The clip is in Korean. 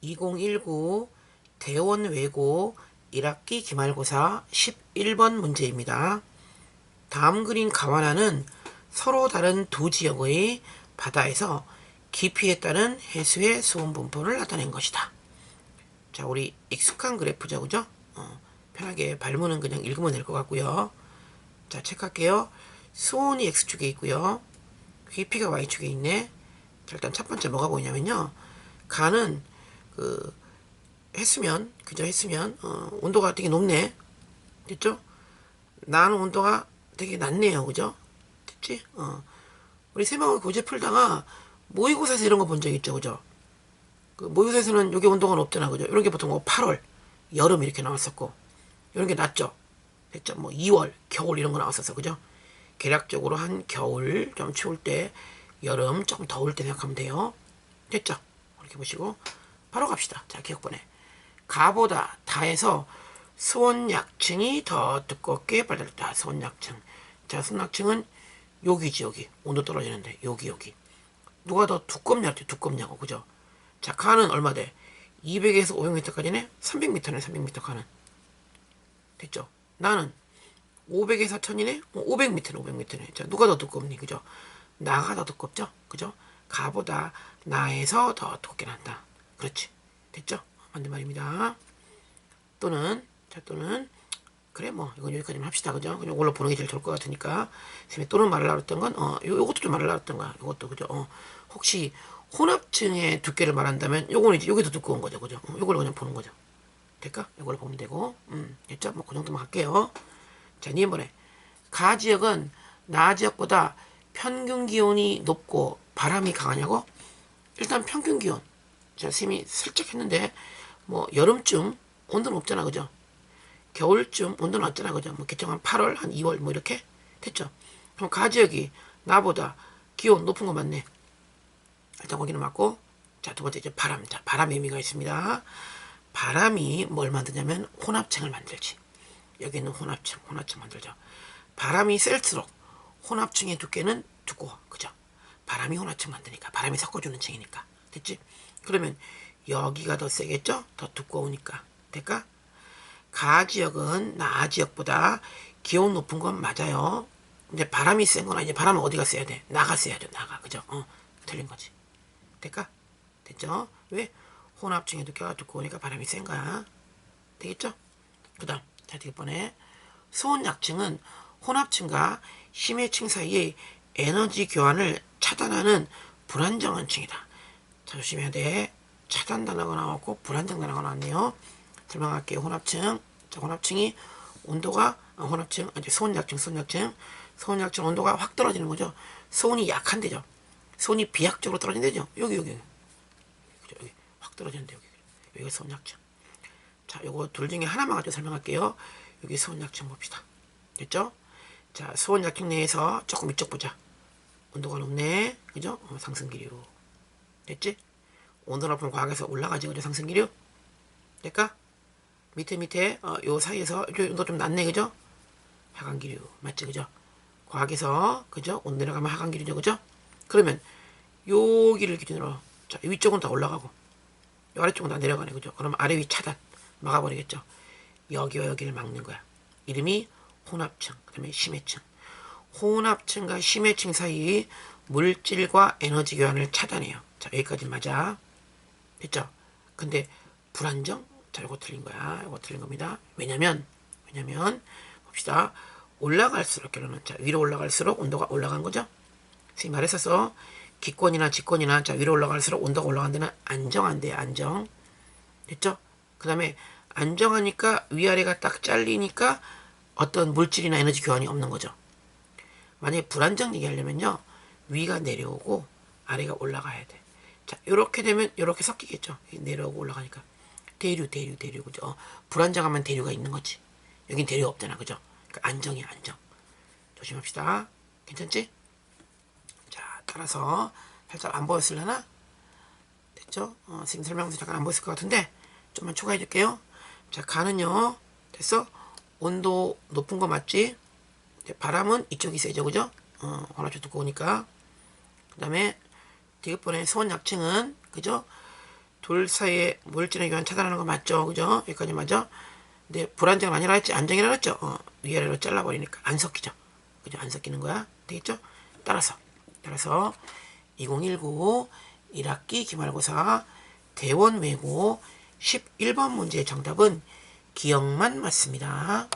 2019 대원 외고 1학기 기말고사 11번 문제입니다. 다음 그림 가와나는 서로 다른 두 지역의 바다에서 깊이에 따른 해수의 수온 분포를 나타낸 것이다. 자, 우리 익숙한 그래프죠, 그죠? 어, 편하게 발문은 그냥 읽으면 될 것 같고요. 자, 체크할게요. 수온이 x축에 있고요. 깊이가 y축에 있네. 자, 일단 첫 번째 뭐가 보이냐면요. 가는 그 했으면 그저 했으면 어, 온도가 되게 높네. 됐죠? 나는 온도가 되게 낮네요. 그죠? 됐지? 어. 우리 세방울 교재 풀다가 모의고사에서 이런 거 본 적 있죠. 그죠? 그 모의고사에서는 여기 온도가 높잖아. 그죠? 이런 게 보통 뭐 8월, 여름 이렇게 나왔었고 이런 게 낮죠. 됐죠? 뭐 2월, 겨울 이런 거 나왔었어. 그죠? 계략적으로 한 겨울 좀 추울 때 여름 조금 더울 때 생각하면 돼요. 됐죠? 이렇게 보시고 바로 갑시다. 자, 기억번에 가보다 다에서 수온 약층이 더 두껍게 발달했다. 수온 약층. 자, 수온 약층은 여기지 여기. 온도 떨어지는데 여기 여기. 누가 더 두껍냐 두껍냐고 그죠? 자, 가는 얼마 돼? 200에서 500m까지네. 300m네 300m 가는. 됐죠? 나는 500에서 1000이네. 500m네 500m네. 자, 누가 더 두껍니? 그죠? 나가 더 두껍죠? 그죠? 가보다 나에서 더 두껍게 난다. 그렇지. 됐죠? 맞는 말입니다. 또는 자 또는 그래 뭐 이건 여기까지만 합시다 그죠? 그냥 이걸로 보는 게 제일 좋을 것 같으니까 선생님이 또는 말을 나눴던 건 어, 요, 요것도 좀 말을 나눴던 거야. 요것도 그죠? 어, 혹시 혼합층의 두께를 말한다면 요거는 이제 여기도 두꺼운 거죠. 그죠? 어, 요걸 그냥 보는 거죠. 될까? 이걸 보면 되고 음, 됐죠? 뭐 그 정도만 할게요. 자, 이번에 가 지역은 나 지역보다 평균 기온이 높고 바람이 강하냐고? 일단 평균 기온. 자, 쌤이 슬쩍 했는데 뭐 여름쯤 온도는 없잖아, 그죠? 겨울쯤 온도는 없잖아, 그죠? 뭐 개정 한 8월, 한 2월 뭐 이렇게 됐죠? 그럼 가 지역이 나보다 기온 높은 거 맞네. 일단 거기는 맞고 자, 두 번째 이제 바람. 자, 바람 의미가 있습니다. 바람이 뭘 만드냐면 혼합층을 만들지. 여기는 혼합층, 혼합층 만들죠. 바람이 셀수록 혼합층의 두께는 두꺼워. 그죠? 바람이 혼합층 만드니까. 바람이 섞어주는 층이니까. 됐지? 그러면 여기가 더 세겠죠? 더 두꺼우니까. 될까? 가 지역은 나 지역보다 기온 높은 건 맞아요. 근데 바람이 센 거나 이제 바람은 어디가 세야 돼? 나가 세야죠. 나가. 그죠? 어, 틀린 거지. 될까? 됐죠? 왜? 혼합층의 두께가 두꺼우니까 바람이 센 거야. 되겠죠? 그 다음, 자, 뒷번에 수온약층은 혼합층과 심해층 사이의 에너지 교환을 차단하는 불안정한 층이다. 자, 조심해야 돼. 차단 단어가 나왔고 불안정 단어가 나왔네요. 설명할게요. 혼합층. 자, 혼합층이 온도가 아, 혼합층, 이제 수온약층, 수온약층, 수온약층 온도가 확 떨어지는 거죠. 수온이 약한 데죠. 수온이 비약적으로 떨어진대죠. 여기 여기 그죠? 여기 확 떨어지는데 여기 여기가 수온약층. 자, 요거 둘 중에 하나만 가지고 설명할게요. 여기 수온약층 봅시다. 됐죠? 자, 수온약층 내에서 조금 이쪽 보자. 온도가 높네. 그죠? 어, 상승기류. 됐지? 온도 높은 과학에서 올라가지 그죠? 상승기류. 될까? 밑에 밑에 어, 요 사이에서 요 온도 좀 낮네 그죠? 하강기류 맞지 그죠? 과학에서 그죠? 온 내려가면 하강기류죠 그죠? 그러면 여기를 기준으로 자 위쪽은 다 올라가고 요 아래쪽은 다 내려가네 그죠? 그럼 아래 위 차단 막아버리겠죠? 여기와 여기를 막는 거야. 이름이 혼합층 그다음에 심해층 혼합층과 심해층 사이 물질과 에너지 교환을 차단해요. 자 여기까지 맞아. 됐죠? 근데 불안정? 자, 이거 틀린 거야. 이거 틀린 겁니다. 왜냐면, 왜냐면, 봅시다. 올라갈수록, 결론은, 자, 위로 올라갈수록 온도가 올라간 거죠? 선생님 말했었어. 기권이나 직권이나, 자, 위로 올라갈수록 온도가 올라간 데는 안정한데, 안정. 됐죠? 그 다음에, 안정하니까 위아래가 딱 잘리니까 어떤 물질이나 에너지 교환이 없는 거죠. 만약에 불안정 얘기하려면요. 위가 내려오고 아래가 올라가야 돼. 자, 요렇게 되면 요렇게 섞이겠죠. 내려오고 올라가니까. 대류, 대류, 대류, 그죠? 어, 불안정하면 대류가 있는 거지. 여긴 대류 없잖아, 그죠? 그러니까 안정이야, 안정. 조심합시다. 괜찮지? 자, 따라서 살짝 안 보였을려나? 됐죠? 어, 지금 설명서 잠깐 안 보였을 것 같은데 좀만 추가해 줄게요. 자, 가는요. 됐어? 온도 높은 거 맞지? 바람은 이쪽이 세죠, 그죠? 어, 환합체 두꺼우니까. 그 다음에 디귿번의 수온 약층은, 그죠? 돌 사이에 물질의 교환 차단하는 거 맞죠? 그죠? 여기까지 맞죠? 근데 불안정은 아니라 했지 안정이라 했죠? 어, 위아래로 잘라버리니까 안 섞이죠? 그죠? 안 섞이는 거야? 되겠죠? 따라서 따라서 2019 1학기 기말고사 대원 외고 11번 문제의 정답은 기억만 맞습니다.